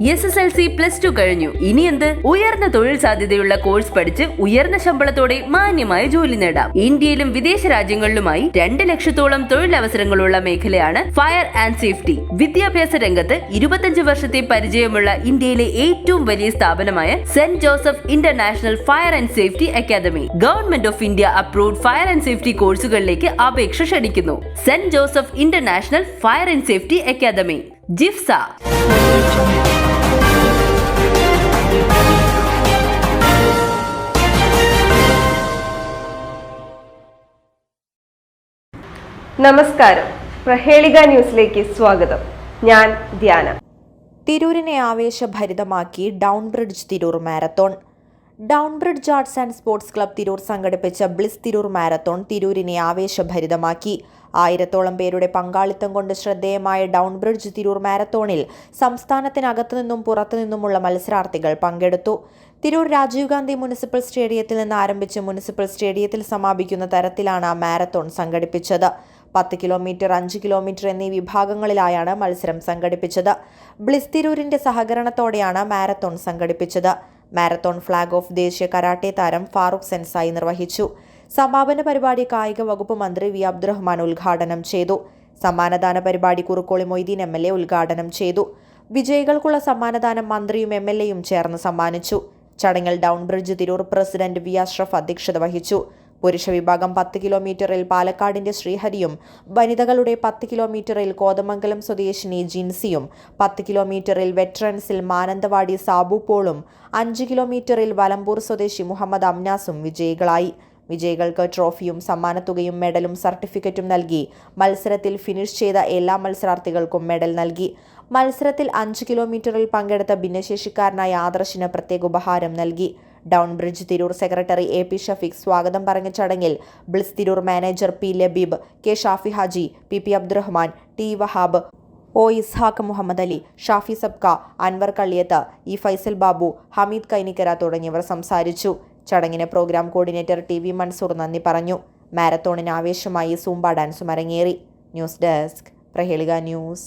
S S L C plus two കഴിഞ്ഞു. ഇനി എന്ത്? ഉയർന്ന തൊഴിൽ സാധ്യതയുള്ള കോഴ്സ് പഠിച്ച് ഉയർന്ന ശമ്പളത്തോടെ മാന്യമായ ജോലി നേടാം. ഇന്ത്യയിലും വിദേശ രാജ്യങ്ങളിലുമായി രണ്ട് ലക്ഷത്തോളം തൊഴിലവസരങ്ങളുള്ള മേഖലയാണ് ഫയർ ആൻഡ് സേഫ്റ്റി വിദ്യാഭ്യാസ രംഗത്ത് ഇരുപത്തഞ്ച് വർഷത്തെ പരിചയമുള്ള ഇന്ത്യയിലെ ഏറ്റവും വലിയ സ്ഥാപനമായ saint Joseph international fire and safety academy government of India approved fire and safety കോഴ്സുകളിലേക്ക് അപേക്ഷ ക്ഷണിക്കുന്നു. Saint Joseph international fire and safety academy JIFSA. നമസ്കാരം. പ്രഹേളിക ന്യൂസിലേക്ക് സ്വാഗതം. ഞാൻ ധ്യാന. തിരൂരിനെ ആവേശഭരിതമാക്കി down bridge Tirur marathon. Down bridge arts and sports club Tirur സംഘടിപ്പിച്ച bliss Tirur marathon തിരൂരിനെ ആവേശഭരിതമാക്കി. ആയിരത്തോളം പേരുടെ പങ്കാളിത്തം കൊണ്ട് ശ്രദ്ധേയമായ ഡൗൺ ബ്രിഡ്ജ് തിരൂർ മാരത്തോണിൽ സംസ്ഥാനത്തിനകത്തു നിന്നും പുറത്തു നിന്നുമുള്ള മത്സരാർത്ഥികൾ പങ്കെടുത്തു. തിരൂർ രാജീവ് ഗാന്ധി മുനിസിപ്പൽ സ്റ്റേഡിയത്തിൽ നിന്ന് ആരംഭിച്ച് മുനിസിപ്പൽ സ്റ്റേഡിയത്തിൽ സമാപിക്കുന്ന തരത്തിലാണ് മാരത്തോൺ സംഘടിപ്പിച്ചത്. പത്ത് കിലോമീറ്റർ അഞ്ച് കിലോമീറ്റർ എന്നീ വിഭാഗങ്ങളിലായാണ് മത്സരം സംഘടിപ്പിച്ചത്. ബ്ലിസ്തിരൂരിന്റെ സഹകരണത്തോടെയാണ് മാരത്തോൺ സംഘടിപ്പിച്ചത്. മാരത്തോൺ ഫ്ളാഗ് ഓഫ് ദേശീയ കരാട്ടെ താരം ഫാറൂഖ് സെൻസായി നിർവഹിച്ചു. സമാപന പരിപാടി കായിക വകുപ്പ് മന്ത്രി വി. അബ്ദുറഹ്മാൻ ഉദ്ഘാടനം ചെയ്തു. സമ്മാനദാന പരിപാടി Kurukkoli Moideen M. L. A ഉദ്ഘാടനം ചെയ്തു. വിജയികൾക്കുള്ള സമ്മാനദാനം മന്ത്രിയും എം. എൽ. എയും ചേർന്ന് സമ്മാനിച്ചു. ചടങ്ങിൽ down bridge Tirur president V. Ashraf അധ്യക്ഷത വഹിച്ചു. പുരുഷ വിഭാഗം പത്ത് കിലോമീറ്ററിൽ പാലക്കാടിന്റെ ശ്രീഹരിയും വനിതകളുടെ പത്ത് കിലോമീറ്ററിൽ കോതമംഗലം സ്വദേശിനി ജിൻസിയും പത്ത് കിലോമീറ്ററിൽ വെറ്ററൻസിൽ മാനന്തവാടി സാബു പോളും അഞ്ച് കിലോമീറ്ററിൽ വലമ്പൂർ സ്വദേശി മുഹമ്മദ് അംനാസും വിജയികളായി. വിജയികൾക്ക് ട്രോഫിയും സമ്മാനത്തുകയും മെഡലും സർട്ടിഫിക്കറ്റും നൽകി. മത്സരത്തിൽ ഫിനിഷ് ചെയ്ത എല്ലാ മത്സരാർത്ഥികൾക്കും മെഡൽ നൽകി. മത്സരത്തിൽ അഞ്ച് കിലോമീറ്ററിൽ പങ്കെടുത്ത ഭിന്നശേഷിക്കാരനായ ആദർശിന് പ്രത്യേക ഉപഹാരം നൽകി. Down bridge Tirur secretary A P Shafeeq സ്വാഗതം പറഞ്ഞ ചടങ്ങിൽ Bliss Tirur manager P Labeeb K Shafi Haji P P Abdurahman T Wahab O Ishaq Muhammad Ali Shafi Sabka Anwar Kalliyath E Faisal Babu Hameed Kainikkara തുടങ്ങിയവർ സംസാരിച്ചു. ചടങ്ങിന് program coordinator T V Mansoor നന്ദി പറഞ്ഞു. മാരത്തോണിന് ആവേശമായി zumba ഡാൻസും അരങ്ങേറി. News desk Prahelika news.